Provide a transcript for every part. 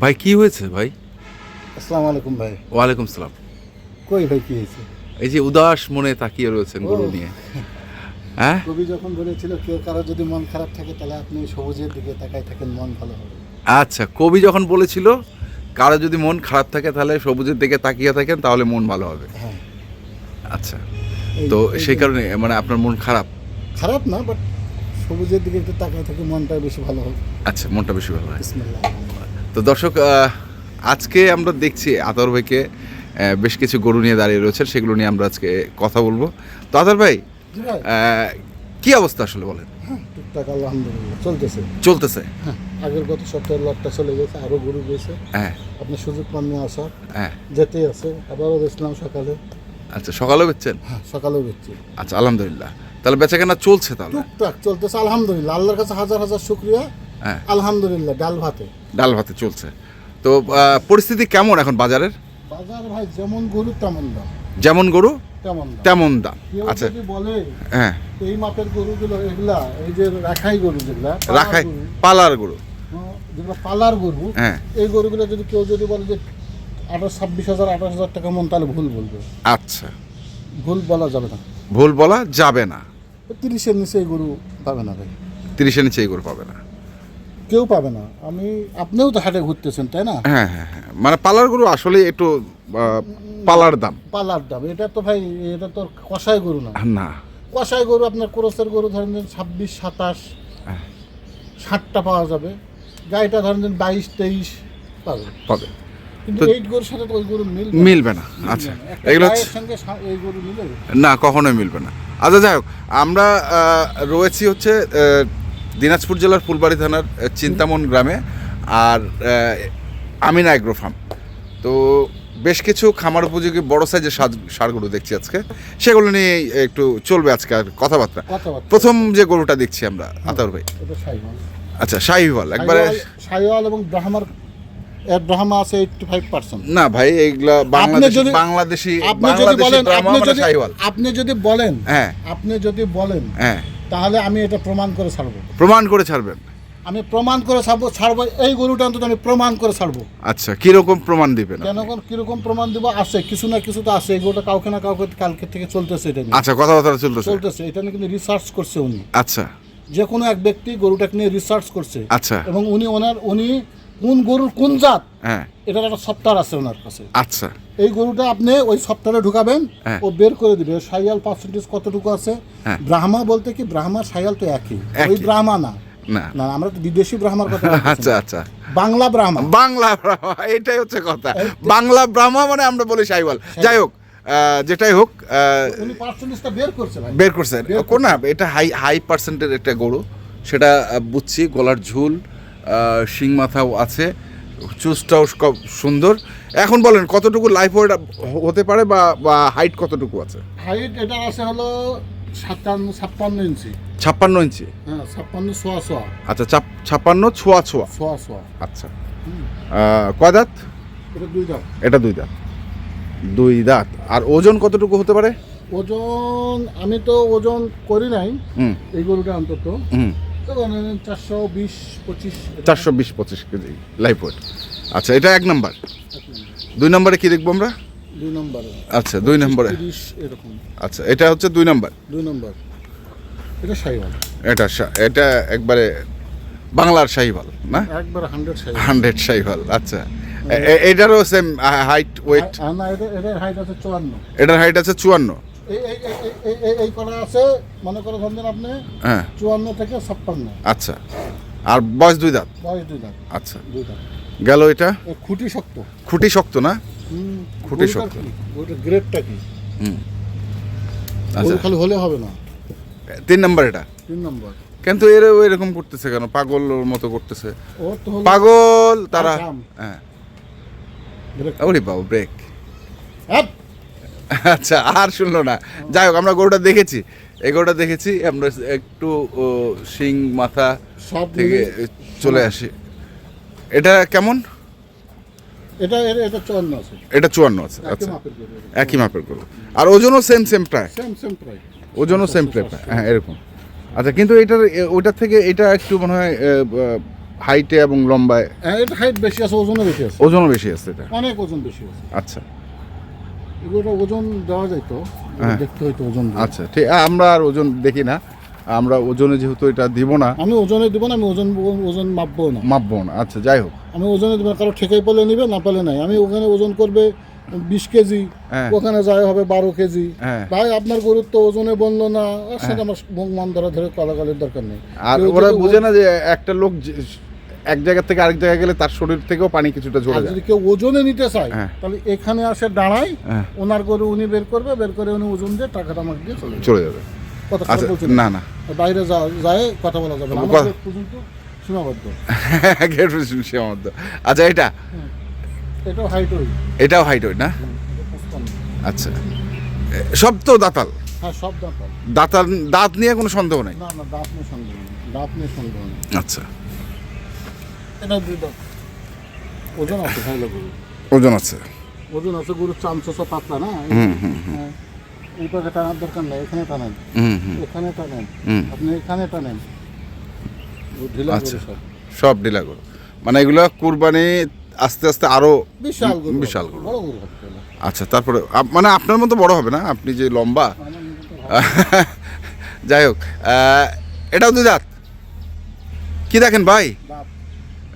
ভাই কি হয়েছে ভাই? আসসালামু আলাইকুম ভাই। ওয়ালাইকুম সালাম। কই ভাই কি হয়েছে? এই যে উদাস মনে তাকিয়ে রয়েছেন গরু নিয়ে। হ্যাঁ? কবি যখন বলেছিল কেউ কারও যদি মন খারাপ থাকে তাহলে আপনি সবুজের দিকে তাকাই থাকেন মন ভালো হবে। আচ্ছা কবি যখন বলেছিল কারও যদি মন খারাপ থাকে তাহলে সবুজের দিকে তাকিয়ে থাকেন তাহলে মন ভালো হবে। হ্যাঁ। আচ্ছা তো সেই কারণে মানে আপনার মন খারাপ? খারাপ না বাট সবুজের দিকে একটু তাকাই থাকে মনটা বেশি ভালো হবে। আচ্ছা মনটা বেশি ভালো হয়। বিসমিল্লাহ। তো দর্শক আজকে আমরা দেখছি আতর ভাইকে বেশ কিছু গরু নিয়ে দাঁড়িয়ে রয়েছেন সেগুলো নিয়ে আমরা আজকে কথা বলব। তো আতর ভাই কি অবস্থা আসলে বলেন? হ্যাঁ টুকটাক আলহামদুলিল্লাহ চলতেছে। চলতেছে। হ্যাঁ আগের গত সপ্তাহে লটটা চলে গেছে আরও গরু গেছে। হ্যাঁ। আপনি সুযোগ পান নিয়ে আসার। হ্যাঁ। যেতেই আছে আবারও বেচলাম সকালে। আচ্ছা সকালেও বেচছেন? হ্যাঁ সকালেও বেচছি। আচ্ছা আলহামদুলিল্লাহ। তাহলে বেচা কেনা চলছে তাহলে? টুকটাক চলতেছে আলহামদুলিল্লাহ। আল্লাহর কাছে হাজার হাজার শুক্রিয়া। আলহামদুলিল্লাহ ডাল ভাতে। ডাল ভাতে চলছে। তো পরিস্থিতি কেমন এখন বাজারের? বাজার ভাই যেমন গরু তেমন দাম। যেমন গরু তেমন দাম। আচ্ছা। বলে হ্যাঁ। এই মাপের গরুগুলো এগুলা এই যে রাখাই গরু যেগুলা রাখাই পালার গরু। হ্যাঁ, যেগুলো পালার গরু হ্যাঁ। এই গরুগুলো যদি কেউ যদি বলে যে আঠাশ ছাব্বিশ হাজার আঠাশ হাজার টাকা মন তাহলে ভুল বলবে। আচ্ছা। ভুল বলা যাবে না। ভুল বলা যাবে না। তিরিশের নিচে এই গরু পাবে না ভাই। তিরিশের নিচে এই গরু পাবে না। কেউ পাবে না। আমি আপনিও তো হাটে ঘুরতেছেন তাই না? হ্যাঁ হ্যাঁ হ্যাঁ। মানে পালার গরু আসলে একটু আহ, পালার দাম। পালার দাম এটা তো ভাই এটা তো কষাই গরু না। না। কষাই গরু আপনার ক্রসের গরু ধরেন যে ছাব্বিশ সাতাশ হ্যাঁ। ষাটটা পাওয়া যাবে। গাড়িটা ধরেন যে বাইশ তেইশ পাবে। পাবে। কিন্তু তো- এই গরুর সাথে তো ওই গরু মিলবে মিলবে না। আচ্ছা একটা এগুলো গায়ের সঙ্গে সা- এই গরু মিলবে না কখনোই মিলবে না। আচ্ছা যাই হোক আমরা আহ, রয়েছি হচ্ছে আহ, দিনাজপুর জেলার ফুলবাড়ি থানার চিন্তামন গ্রামে আর আমিনা এগ্রো ফার্ম তো বেশ কিছু খামার উপযোগী বড় সাইজের সাজ- ষাঁড়গুলো দেখছি আজকে। সেগুলো নিয়ে একটু চলবে আজকে আর কথাবার্তা। প্রথম যে গরুটা দেখছি আমরা আতার ভাই। আচ্ছা শাহিওয়াল একবারে সাইওয়াল এবং ব্রাহ্মার এর ব্রাহ্মা আছে এইটটি ফাইভ পার্সেন্ট না ভাই এইগুলা বাংলাদেশি বাংলাদেশি আপনি যদি বলেন মানে আপনি যদি বলেন হ্যাঁ। আপনি যদি বলেন হ্যাঁ। তাহলে আমি এটা প্রমাণ করে ছাড়বো। প্রমাণ করে ছাড়বেন? আমি প্রমাণ করে ছাড়বো ছাড়বো এই গরুটা অন্তত আমি প্রমাণ করে ছাড়বো। আচ্ছা কীরকম প্রমাণ দিবেন? কেন কোন কীরকম প্রমাণ দিব? আছে কিছু না কিছু তো আছে এই গরুটা কাউকে না কাউকে কালকে থেকে চলতেছে এটা নিয়ে। আচ্ছা কথাবার্তা চলতেছে। চলতেছে এটা নিয়ে কিন্তু রিসার্চ করছে উনি। আচ্ছা। যে কোনো এক ব্যক্তি গরুটাকে নিয়ে রিসার্চ করছে। আচ্ছা। এবং উনি ওনার উনি কোন গরুর কোন জাত? হ্যাঁ। এটার একটা সফটওয়্যার আছে ওনার কাছে। আচ্ছা। এই গরুটা আপনি ওই সফটওয়্যারে ঢুকাবেন হ্যাঁ। ও বের করে দিবে। সাইয়াল পার্সেন্টেজ কতটুকু আছে? হ্যাঁ। ব্রাহ্মা বলতে কি ব্রাহ্মা সাইয়াল তো একই। ওই। ব্রাহ্মা না। না। আমরা তো বিদেশি ব্রাহ্মার কথা আচ্ছা আচ্ছা। বাংলা ব্রাহ্মা। বাংলা ব্রাহ্মা এটাই হচ্ছে কথা। বাংলা ব্রাহ্মা মানে আমরা বলি সাইওয়াল। যাই হোক যেটাই হোক বের করছে ভাই। বের করছেন বের কোন এটা হাই হাই পার্সেন্টের একটা গরু। সেটা বুঝছি গলার ঝুল। শিং মাথাও আছে চুজটাও খুব সুন্দর। এখন বলেন কতটুকু লাইফ ওয়েট হতে পারে বা বা হাইট কতটুকু আছে? হাইট এটা আছে হলো সাতান্ন ছাপ্পান্ন ইঞ্চি। ছাপ্পান্ন ইঞ্চি? হ্যাঁ ছাপ্পান্ন সোয়া ছোয়া। আচ্ছা ছাপ্পান্ন ছোয়া ছোয়া? ছোয়া সোয়া আচ্ছা। কয় দাঁত? এটা দুই দাম এটা দুই দাঁত। দুই দাঁত। আর ওজন কতটুকু হতে পারে? ওজন আমি তো ওজন করি নাই। এই গরুটা অন্তত। চারশো বিশ পঁচিশ চারশো বিশ পঁচিশ কেজি লাইফ ওয়েট আচ্ছা এটা এক নাম্বার। দুই নম্বরে কি দেখব আমরা? দুই নম্বরে। আচ্ছা দুই নম্বরে। এরকম। আচ্ছা এটা হচ্ছে দুই নাম্বার। দুই নম্বর। এটা সাইওয়াল এটা এটা একবারে বাংলার শাহিওয়াল না? একবার হান্ড্রেড সাইওয়াল হান্ড্রেড শাহিওয়াল আচ্ছা। এ- এটারও সেম হাইট ওয়েট না এটা এটার হাইট আছে চুয়ান্ন। এটার হাইট আছে চুয়ান্ন। এই এই এই- এই- এই- এই- এই করা আছে মনে করে ধরেন আপনি হ্যাঁ। চুয়ান্ন থেকে ছাপ্পান্ন। আচ্ছা। আর বয়স দুই দাঁত? বয়স দুই দাঁত। আচ্ছা। দুই দাঁত। গেল এটা? খুঁটি শক্ত। খুঁটি শক্ত না? হুম, খুঁটি শক্ত। কি? গ্রেডটা কি? হুম। আচ্ছা। খালি হলে হবে না? তিন নাম্বার এটা? তিন নম্বর। কিন্তু এরা এরকম করতেছে কেন? পাগল মতো করতেছে। পাগল তারা হ্যাঁ। ওরে বাবু ব্রেক হ্যাপ! আচ্ছা আর শুনলো না। যাই হোক আমরা গরুটা দেখেছি। এই গরুটা দেখেছি আমরা একটু শিং মাথা সব থেকে চলে আসি। এটা কেমন? এটা এটা- চুয়ান্ন আছে। এটা চুয়ান্ন আছে আচ্ছা। একই মাপের গরু। আর ওজনও সেম সেম প্রায়। সেম সেম প্রায়। ওজনও সেম প্রায় হ্যাঁ এরকম। আচ্ছা কিন্তু এটার ওইটার থেকে এটা একটু মনে হয় হাইটে এবং লম্বায় হ্যাঁ এটা হাইট বেশি আছে ওজনও বেশি আছে। ওজনও বেশি আছে এটা। অনেক ওজন বেশি আছে। আচ্ছা। এগুলো ওজন দেওয়া যাইতো হ্যাঁ। দেখতে হইতো ওজন আচ্ছা ঠিক আমরা আর ওজন দেখি না আমরা ওজনে যেহেতু এটা দিব না। আমি ওজনে দিব না আমি ওজন ওজন মাপবো না। মাপবো না আচ্ছা যাই হোক। আমি ওজনে দিব না কারও ঠেকাই পেলে নিবে না পেলে নাই। আমি ওখানে ওজন করবে বিশ কেজি হ্যাঁ। ওখানে যায় হবে বারো কেজি। হ্যাঁ। ভাই আপনার গুরুত্ব ওজনে বলল না সেটা আমার মুখ মান ধরা ধরে কলাকালের দরকার নেই। আর ওরা বুঝে না যে একটা লোক এক জায়গা থেকে আরেক জায়গায় গেলে তার শরীর থেকেও পানি কিছুটা ঝরে যায়। যদি কেউ ওজনে নিতে চায় হ্যাঁ। তাহলে এখানে আসে দাঁড়ায় হ্যাঁ। ওনার গরু উনি বের করবে বের করে উনি ওজন দিয়ে টাকাটা আমাকে দিয়ে চলে যাবে। চলে যাবে। আচ্ছা না। না বাইরে যায় কথা বলা যাবে না। পর্যন্ত সীমাবদ্ধ। সীমাবদ্ধ। আচ্ছা এটা? এটাও হাইট ওই এটাও হাইট ওই না আচ্ছা। সব তো দাতাল? হ্যাঁ সব দাঁত হয়। দাতাল দাঁত নিয়ে কোনো সন্দেহ নেই? না না দাঁত নিয়ে সন্দেহ নেই। দাঁত নিয়ে সন্দেহ নেই। আচ্ছা। ওজন আছে গরু ওজন আছে। ওজন আছে গরুর চামচা পাতলা না? হুম হুম হ্যাঁ। এই পাশে টানার দরকার নেই এখানে টানেন। হুম হুম। এখানে টানেন। হুম। আপনি এখানে টানেন। ঢিলা আচ্ছা। সব। ডিলা গরু। মানে এগুলো কুরবানি আস্তে আস্তে আরও বিশাল গরু বিশাল গরু। গরু। আচ্ছা তারপরে মানে আপনার মতো বড় হবে না? আপনি যে লম্বা। হয় যাই হোক এটাও দুই দাঁত। কি দেখেন ভাই?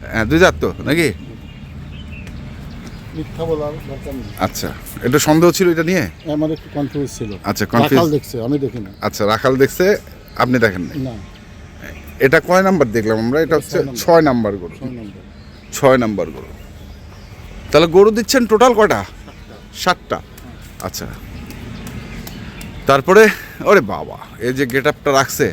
হ্যাঁ দুই দাঁত তো নাকি? মিথ্যা বলার দরকার নেই। আচ্ছা একটু সন্দেহ ছিল এটা নিয়ে? আমার একটু কনফিউজ ছিল। আচ্ছা, রাখাল দেখছে আমি দেখি না আচ্ছা রাখাল দেখছে আপনি দেখেন নাই? না। এটা কয় নাম্বার দেখলাম আমরা? এটা হচ্ছে ছয় নাম্বার। গরু। ছয় ছয় নাম্বার গরু। তাহলে গরু দিচ্ছেন টোটাল কয়টা? সাতটা। আচ্ছা। তারপরে ওরে বাবা এই যে গেট আপটা রাখছে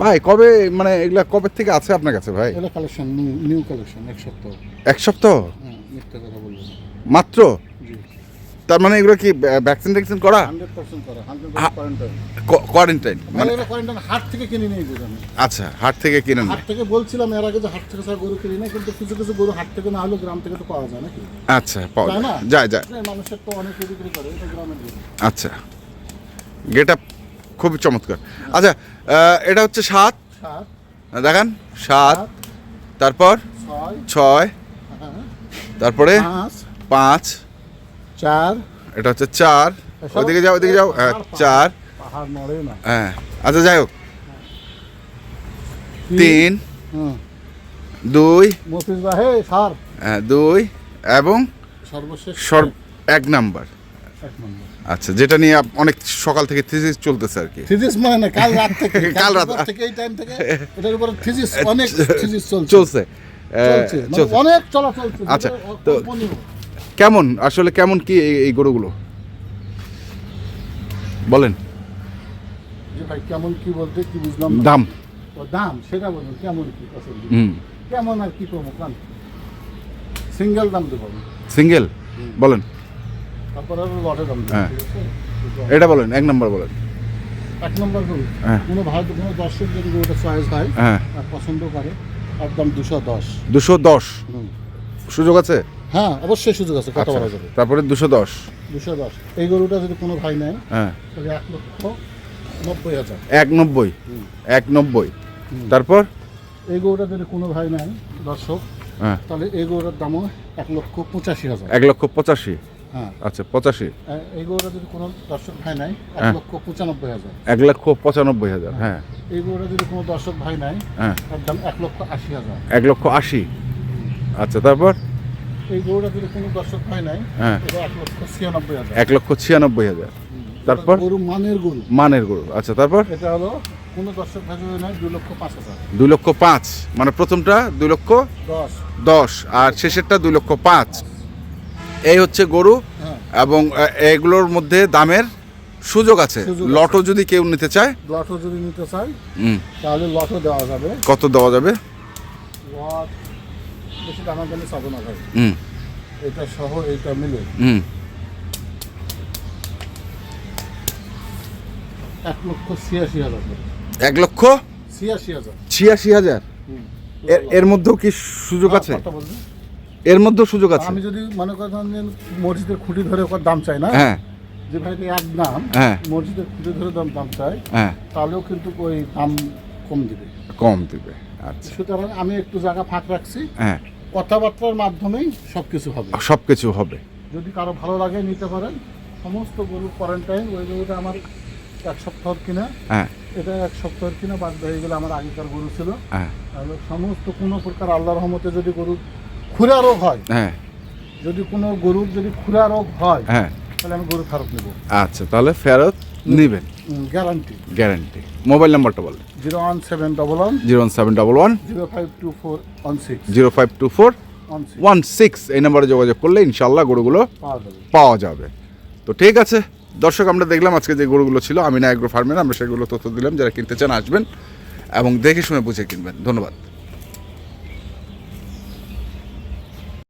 ভাই কবে মানে এগুলা কবে থেকে আছে আপনার কাছে ভাই? এটা কালেকশন নিউ কালেকশন এক সপ্তাহ। এক সপ্তাহ? হ্যাঁ মিথ্যা কথা বলব না। মাত্র? জি। তার মানে এগুলো কি ভ্যাকসিন ট্যাকসিন করা? কোয়ারেন্টাইন কোয়ারেন্টাইন মানে মানে এটা কোয়ারেন্টাইন হাট থেকে কিনে নিয়ে যেতাম। আচ্ছা হাট থেকে কিনে হাট থেকে বলছিলাম এর আগে যে হাট থেকে ছাড়া গরু কিনি না কিন্তু কিছু কিছু গরু হাট থেকে না হলেও গ্রাম থেকে তো পাওয়া যায় নাকি? আচ্ছা পাওয়া? যায় যায় যায়। মানুষের তো অনেকে বিক্রি করে এটা গ্রামের আচ্ছা। গেট আপ খুবই চমৎকার। আচ্ছা এটা হচ্ছে সাত। দেখান সাত। তারপর? ছয়। তারপরে? পাঁচ। চার। এটা হচ্ছে চার। ওইদিকে যাও ওইদিকে যাও। হ্যাঁ, চার। হ্যাঁ আচ্ছা যাই হোক। তিন। দুই। হ্যাঁ, দুই। এবং সর্বশেষ সর্ব এক নাম্বার। এক নম্বর। আচ্ছা যেটা নিয়ে অনেক সকাল থেকে থিসিস চলতেছে আর কি। থিজিস মানে না কাল রাত থেকে কাল রাত। থেকে এই টাইম থেকে এটার উপরে থিজিস অনেক থিজিস চলছে। চলছে। চলছে মানে অনেক চলা চলছে আচ্ছা, তো- কেমন আসলে কেমন কি এই- গরুগুলো? বলেন। ভাই কেমন কি বলতে কি বুঝলাম দাম। ও দাম সেটা বলুন কেমন কি পছন্দ? হুম। কেমন আর কি করব কান সিঙ্গেল দাম দেবো। সিঙ্গেল বলেন। হ্যাঁ। এটা বলেন এক নাম্বার বলেন। এক নম্বর গরু হ্যাঁ। কোনো ভাই কোনো দর্শক যদি গরুটা চয়েস হয় হ্যাঁ। আর পছন্দ করে একদম দুশো দশ। দুশো দশ? সুযোগ আছে? হ্যাঁ অবশ্যই সুযোগ আছে কথা আচ্ছা, বলা যাবে। তারপরে দুশো দশ। দুশো দশ। এই গরুটা যদি কোনো ভাই নেয় হ্যাঁ। তাহলে এক লক্ষ নব্বই হাজার। এক নব্বই। এক নব্বই। তারপর? এই গরুটা যদি কোনো ভাই নেয় দর্শক হ্যাঁ। তাহলে এই গরুটার দামও এক লক্ষ পঁচাশি হাজার। এক লক্ষ পঁচাশি। আচ্ছা পঁচাশি। এই গরুটা যদি কোনো দর্শক ভাই নেয় এক হ্যাঁ। লক্ষ পঁচানব্বই হাজার। এক লক্ষ পঁচানব্বই হাজার হ্যাঁ। এই গরুটা যদি কোনো দর্শক ভাই হ্যাঁ। তার দাম এক লক্ষ আশি হাজার। এক লক্ষ আশি। আচ্ছা তারপর? এই গরুটা যদি কোনো দর্শক ভাই নেয় হ্যাঁ। এক লক্ষ ছিয়ানব্বই হাজার। এক লক্ষ ছিয়ানব্বই হাজার। তারপর? গরু মানের গরু। মানের গরু। আচ্ছা তারপর? এটা হলো কোনো দর্শক ভাই দুই লক্ষ পাঁচ হাজার। দুই লক্ষ পাঁচ। মানে প্রথমটা দুই লক্ষ দশ। দশ আর শেষেরটা দুই লক্ষ পাঁচ। এই হচ্ছে গরু হ্যাঁ। এবং এগুলোর মধ্যে দামের সুযোগ আছে। লটও যদি কেউ নিতে চায়। লটও যদি নিতে চায় হুম, তাহলে লটও দেওয়া যাবে। কত দেওয়া যাবে? লট বেশি দামাদামি চাবো না ভাই। হুম। এটা সহ এইটা মিলে। হুম। এক লক্ষ ছিয়াশি হাজার এক লক্ষ? ছিয়াশি হাজার। ছিয়াশি হাজার? এর মধ্যেও কি সুযোগ হ্যাঁ, আছে? এর মধ্যে সুযোগ আছে। আমি যদি মনে করেন যে মসজিদের খুঁটি ধরে ওর দাম চাই না হ্যাঁ। যে ভাই এক দাম হ্যাঁ। মসজিদের খুঁজে ধরে দাম দাম চাই হ্যাঁ। তাহলেও কিন্তু ওই দাম কম দিবে। কম দিবে আচ্ছা। সুতরাং আমি একটু জায়গা ফাঁক রাখছি। হ্যাঁ। কথাবার্তার মাধ্যমেই সব কিছু হবে। সব কিছু হবে। যদি কারও ভালো লাগে নিতে পারেন সমস্ত গরু কোয়ারেন্টাইন ওই গরুটা আমার এক সপ্তাহ কিনা হ্যাঁ। এটা এক সপ্তাহের কিনা বাদ হয়ে গেলে আমার আগেকার গরু ছিল। হ্যাঁ। সমস্ত কোনো প্রকার আল্লাহর রহমতে যদি গরু খুরা রোগ হয়। হ্যাঁ। যদি কোনো গরুর যদি খুরা রোগ হয় হ্যাঁ। তাহলে আমি গরু ফেরত নেব। আচ্ছা তাহলে ফেরত নেবেন। গ্যারান্টি গ্যারান্টি মোবাইল নাম্বারটা বলেন। Zero one seven double one. Zero one seven double one. Zero five two four one six. Zero five two four one six. এই নাম্বারে যোগাযোগ করলে ইনশাল্লাহ গরুগুলো পাওয়া যাবে। পাওয়া যাবে। তো ঠিক আছে দর্শক আমরা দেখলাম আজকে যে গরুগুলো ছিল আমিনা অ্যাগ্রো ফার্মের আমরা সেগুলো তথ্য দিলাম যারা কিনতে চান আসবেন এবং দেখে শুনে বুঝে কিনবেন। ধন্যবাদ।